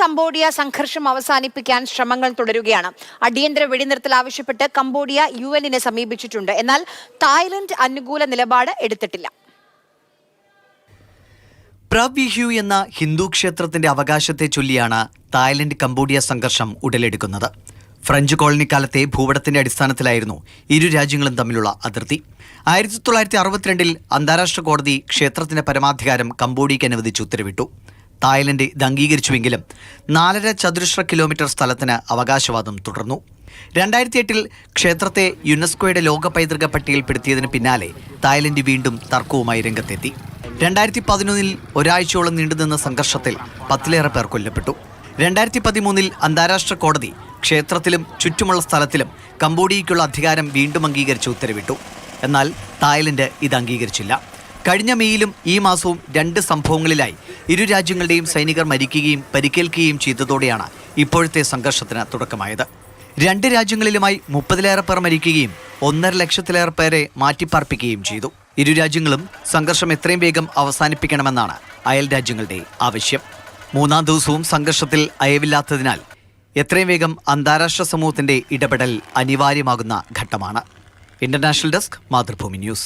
Cambodia സംഘർഷം അവസാനിപ്പിക്കാൻ ശ്രമങ്ങൾ തുടരുകയാണ്. അടിയന്തര വെടിനിർത്തൽ ആവശ്യപ്പെട്ട് കംബോഡിയ യു എന്നിനെ സമീപിച്ചിട്ടുണ്ട്. എന്നാൽ തായ്ലൻഡ് അനുകൂല നിലപാട് എടുത്തിട്ടില്ല. പ്രവ്യുഹ്യു എന്ന ഹിന്ദു ക്ഷേത്രത്തിന്റെ അവകാശത്തെ ചൊല്ലിയാണ് തായ്ലൻഡ് കംബോഡിയ സംഘർഷം ഉടലെടുക്കുന്നത്. ഫ്രഞ്ച് കോളനിക്കാലത്തെ ഭൂപടത്തിന്റെ അടിസ്ഥാനത്തിലായിരുന്നു ഇരു രാജ്യങ്ങളും തമ്മിലുള്ള അതിർത്തി. ആയിരത്തി തൊള്ളായിരത്തി അറുപത്തിരണ്ടിൽ അന്താരാഷ്ട്ര കോടതി ക്ഷേത്രത്തിന്റെ പരമാധികാരം കംബോഡിയയ്ക്ക് അനുവദിച്ച് ഉത്തരവിട്ടു. തായ്ലൻഡ് ഇത് അംഗീകരിച്ചുവെങ്കിലും നാലര ചതുരശ്ര കിലോമീറ്റർ സ്ഥലത്തിന് അവകാശവാദം തുടർന്നു. രണ്ടായിരത്തി എട്ടിൽ ക്ഷേത്രത്തെ യുനെസ്കോയുടെ ലോക പൈതൃക പട്ടികയിൽപ്പെടുത്തിയതിന് പിന്നാലെ തായ്ലൻഡ് വീണ്ടും തർക്കവുമായി രംഗത്തെത്തി. രണ്ടായിരത്തി പതിനൊന്നിൽ ഒരാഴ്ചയോളം നീണ്ടുനിന്ന സംഘർഷത്തിൽ പത്തിലേറെ പേർ കൊല്ലപ്പെട്ടു. രണ്ടായിരത്തി പതിമൂന്നിൽ അന്താരാഷ്ട്ര കോടതി ക്ഷേത്രത്തിലും ചുറ്റുമുള്ള സ്ഥലത്തിലും കംബോഡിയയ്ക്കുള്ള അധികാരം വീണ്ടും അംഗീകരിച്ച് ഉത്തരവിട്ടു. എന്നാൽ തായ്ലൻഡ് ഇത് അംഗീകരിച്ചില്ല. കഴിഞ്ഞ മെയ്യിലും ഈ മാസവും രണ്ട് സംഭവങ്ങളിലായി. ഇരു രാജ്യങ്ങളുടെയും സൈനികർ മരിക്കുകയും പരിക്കേൽക്കുകയും ചെയ്തതോടെയാണ് ഇപ്പോഴത്തെ സംഘർഷത്തിന് തുടക്കമായത്. രണ്ട് രാജ്യങ്ങളിലുമായി മുപ്പതിലേറെ പേർ മരിക്കുകയും ഒന്നര ലക്ഷത്തിലേറെ പേരെ മാറ്റിപ്പാർപ്പിക്കുകയും ചെയ്തു. ഇരു രാജ്യങ്ങളും സംഘർഷം എത്രയും വേഗം അവസാനിപ്പിക്കണമെന്നാണ് അയൽ രാജ്യങ്ങളുടെ ആവശ്യം. മൂന്നാം ദിവസവും സംഘർഷത്തിൽ അയവില്ലാത്തതിനാൽ എത്രയും വേഗം അന്താരാഷ്ട്ര സമൂഹത്തിന്റെ ഇടപെടൽ അനിവാര്യമാകുന്ന ഘട്ടമാണ്. International desk Mathrubhumi news.